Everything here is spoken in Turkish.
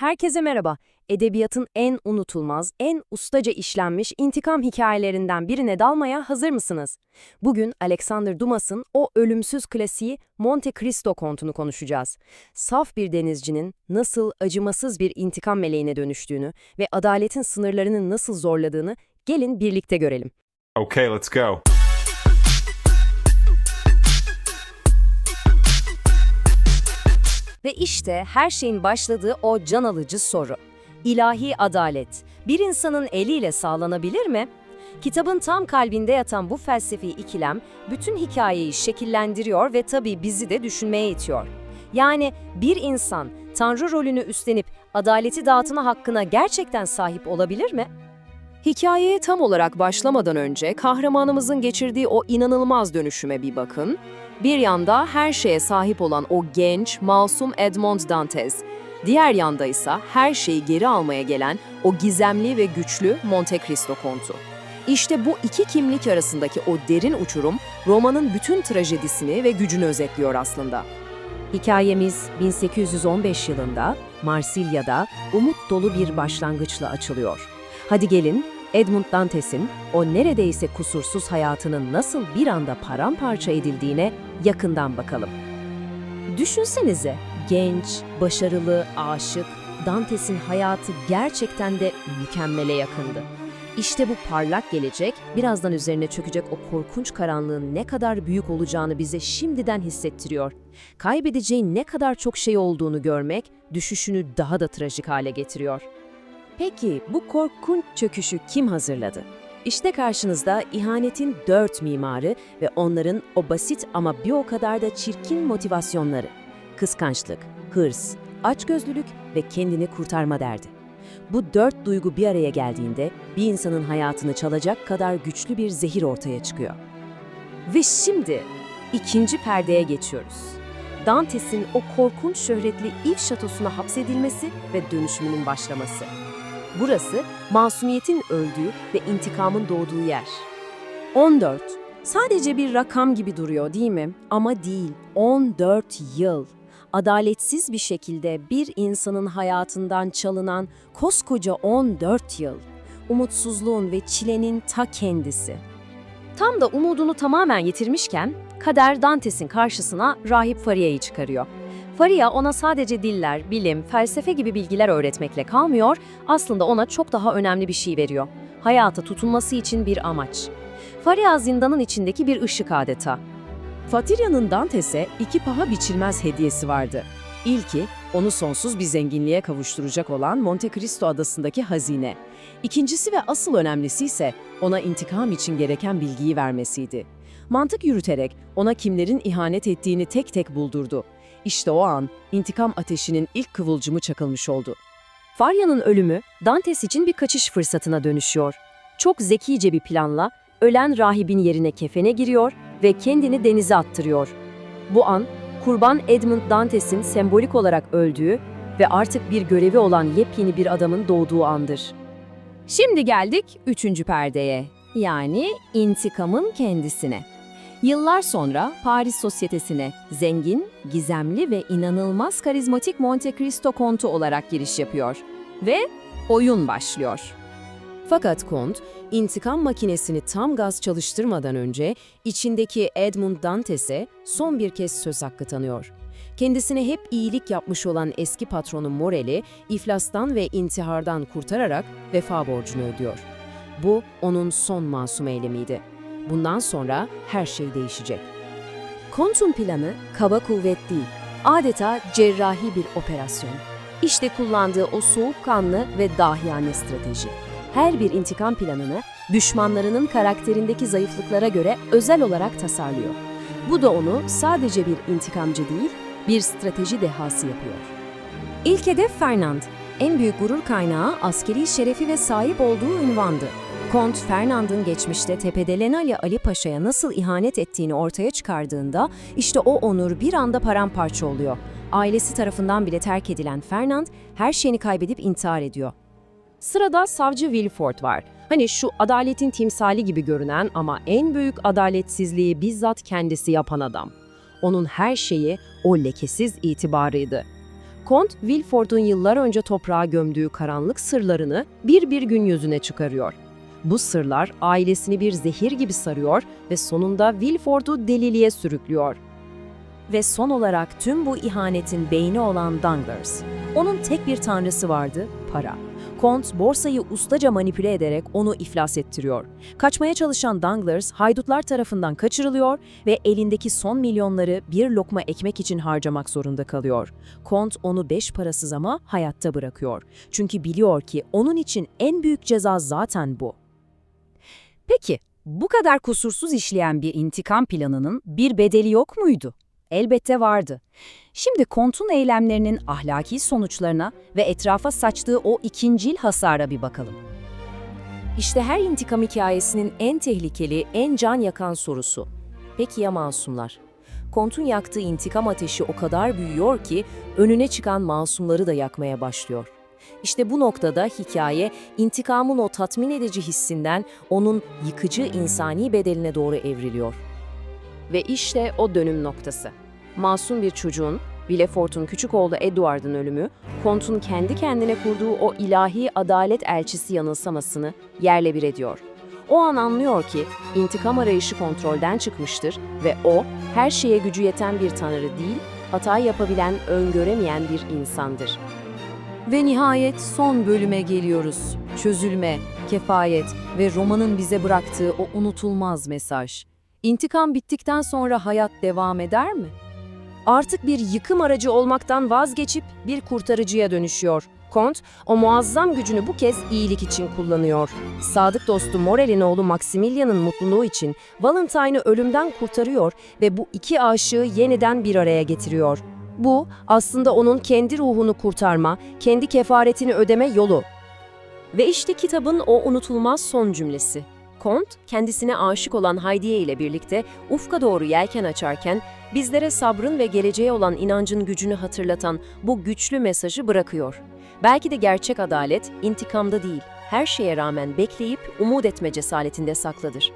Herkese merhaba. Edebiyatın en unutulmaz, en ustaca işlenmiş intikam hikayelerinden birine dalmaya hazır mısınız? Bugün Alexander Dumas'ın o ölümsüz klasiği Monte Cristo kontunu konuşacağız. Saf bir denizcinin nasıl acımasız bir intikam meleğine dönüştüğünü ve adaletin sınırlarını nasıl zorladığını gelin birlikte görelim. Okay, let's go. Ve işte her şeyin başladığı o can alıcı soru. İlahi adalet bir insanın eliyle sağlanabilir mi? Kitabın tam kalbinde yatan bu felsefi ikilem bütün hikayeyi şekillendiriyor ve tabii bizi de düşünmeye itiyor. Yani bir insan tanrı rolünü üstlenip adaleti dağıtma hakkına gerçekten sahip olabilir mi? Hikayeye tam olarak başlamadan önce kahramanımızın geçirdiği o inanılmaz dönüşüme bir bakın. Bir yanda her şeye sahip olan o genç, masum Edmond Dantes, diğer yanda ise her şeyi geri almaya gelen o gizemli ve güçlü Monte Cristo kontu. İşte bu iki kimlik arasındaki o derin uçurum romanın bütün trajedisini ve gücünü özetliyor aslında. Hikayemiz 1815 yılında Marsilya'da umut dolu bir başlangıçla açılıyor. Hadi gelin Edmund Dantes'in o neredeyse kusursuz hayatının nasıl bir anda paramparça edildiğine yakından bakalım. Düşünsenize, genç, başarılı, aşık, Dantes'in hayatı gerçekten de mükemmele yakındı. İşte bu parlak gelecek, birazdan üzerine çökecek o korkunç karanlığın ne kadar büyük olacağını bize şimdiden hissettiriyor. Kaybedeceğin ne kadar çok şey olduğunu görmek, düşüşünü daha da trajik hale getiriyor. Peki bu korkunç çöküşü kim hazırladı? İşte karşınızda ihanetin dört mimarı ve onların o basit ama bir o kadar da çirkin motivasyonları. Kıskançlık, hırs, açgözlülük ve kendini kurtarma derdi. Bu dört duygu bir araya geldiğinde bir insanın hayatını çalacak kadar güçlü bir zehir ortaya çıkıyor. Ve şimdi ikinci perdeye geçiyoruz. Dantes'in o korkunç şöhretli ilk şatosuna hapsedilmesi ve dönüşümünün başlaması. Burası masumiyetin öldüğü ve intikamın doğduğu yer. 14. Sadece bir rakam gibi duruyor değil mi? Ama değil. 14 yıl. Adaletsiz bir şekilde bir insanın hayatından çalınan koskoca 14 yıl. Umutsuzluğun ve çilenin ta kendisi. Tam da umudunu tamamen yitirmişken kader Dantes'in karşısına rahip Faria'yı çıkarıyor. Faria ona sadece diller, bilim, felsefe gibi bilgiler öğretmekle kalmıyor, aslında ona çok daha önemli bir şey veriyor. Hayata tutunması için bir amaç. Faria zindanın içindeki bir ışık adeta. Fatiria'nın Dantes'e iki paha biçilmez hediyesi vardı. İlki, onu sonsuz bir zenginliğe kavuşturacak olan Monte Cristo adasındaki hazine. İkincisi ve asıl önemlisi ise ona intikam için gereken bilgiyi vermesiydi. Mantık yürüterek ona kimlerin ihanet ettiğini tek tek buldurdu. İşte o an intikam ateşinin ilk kıvılcımı çakılmış oldu. Farya'nın ölümü Dantes için bir kaçış fırsatına dönüşüyor. Çok zekice bir planla ölen rahibin yerine kefene giriyor ve kendini denize attırıyor. Bu an kurban Edmund Dantes'in sembolik olarak öldüğü ve artık bir görevi olan yepyeni bir adamın doğduğu andır. Şimdi geldik üçüncü perdeye, yani intikamın kendisine. Yıllar sonra Paris sosyetesine zengin, gizemli ve inanılmaz karizmatik Monte Cristo kontu olarak giriş yapıyor. Ve oyun başlıyor. Fakat kont, intikam makinesini tam gaz çalıştırmadan önce içindeki Edmund Dantes'e son bir kez söz hakkı tanıyor. Kendisine hep iyilik yapmış olan eski patronu Morel'i iflastan ve intihardan kurtararak vefa borcunu ödüyor. Bu onun son masum eylemiydi. Bundan sonra her şey değişecek. Kont'un planı kaba kuvvet değil, adeta cerrahi bir operasyon. İşte kullandığı o soğukkanlı ve dahiyane strateji. Her bir intikam planını düşmanlarının karakterindeki zayıflıklara göre özel olarak tasarlıyor. Bu da onu sadece bir intikamcı değil, bir strateji dehası yapıyor. İlk hedef Fernand. En büyük gurur kaynağı askeri şerefi ve sahip olduğu ünvandı. Kont, Fernand'ın geçmişte Tepedelenali Ali Paşa'ya nasıl ihanet ettiğini ortaya çıkardığında işte o onur bir anda paramparça oluyor. Ailesi tarafından bile terk edilen Fernand her şeyini kaybedip intihar ediyor. Sırada savcı Wilford var. Hani şu adaletin timsali gibi görünen ama en büyük adaletsizliği bizzat kendisi yapan adam. Onun her şeyi o lekesiz itibarıydı. Kont, Wilford'un yıllar önce toprağa gömdüğü karanlık sırlarını bir bir gün yüzüne çıkarıyor. Bu sırlar ailesini bir zehir gibi sarıyor ve sonunda Wilford'u deliliğe sürüklüyor. Ve son olarak tüm bu ihanetin beyni olan Danglars. Onun tek bir tanrısı vardı, para. Kont, borsayı ustaca manipüle ederek onu iflas ettiriyor. Kaçmaya çalışan Danglars, haydutlar tarafından kaçırılıyor ve elindeki son milyonları bir lokma ekmek için harcamak zorunda kalıyor. Kont onu beş parasız ama hayatta bırakıyor. Çünkü biliyor ki onun için en büyük ceza zaten bu. Peki, bu kadar kusursuz işleyen bir intikam planının bir bedeli yok muydu? Elbette vardı. Şimdi Kont'un eylemlerinin ahlaki sonuçlarına ve etrafa saçtığı o ikincil hasara bir bakalım. İşte her intikam hikayesinin en tehlikeli, en can yakan sorusu. Peki ya masumlar? Kont'un yaktığı intikam ateşi o kadar büyüyor ki önüne çıkan masumları da yakmaya başlıyor. İşte bu noktada hikaye intikamın o tatmin edici hissinden onun yıkıcı insani bedeline doğru evriliyor. Ve işte o dönüm noktası. Masum bir çocuğun, Villefort'un küçük oğlu Edward'ın ölümü, Kont'un kendi kendine kurduğu o ilahi adalet elçisi yanılsamasını yerle bir ediyor. O an anlıyor ki intikam arayışı kontrolden çıkmıştır ve o her şeye gücü yeten bir tanrı değil, hata yapabilen, öngöremeyen bir insandır. Ve nihayet son bölüme geliyoruz. Çözülme, kefayet ve romanın bize bıraktığı o unutulmaz mesaj. İntikam bittikten sonra hayat devam eder mi? Artık bir yıkım aracı olmaktan vazgeçip bir kurtarıcıya dönüşüyor. Kont, o muazzam gücünü bu kez iyilik için kullanıyor. Sadık dostu Morel'in oğlu Maximilian'ın mutluluğu için Valentine'ı ölümden kurtarıyor ve bu iki aşığı yeniden bir araya getiriyor. Bu aslında onun kendi ruhunu kurtarma, kendi kefaretini ödeme yolu. Ve işte kitabın o unutulmaz son cümlesi. Kont, kendisine aşık olan Haydiye ile birlikte ufka doğru yelken açarken bizlere sabrın ve geleceğe olan inancın gücünü hatırlatan bu güçlü mesajı bırakıyor. Belki de gerçek adalet intikamda değil, her şeye rağmen bekleyip umut etme cesaretinde saklıdır.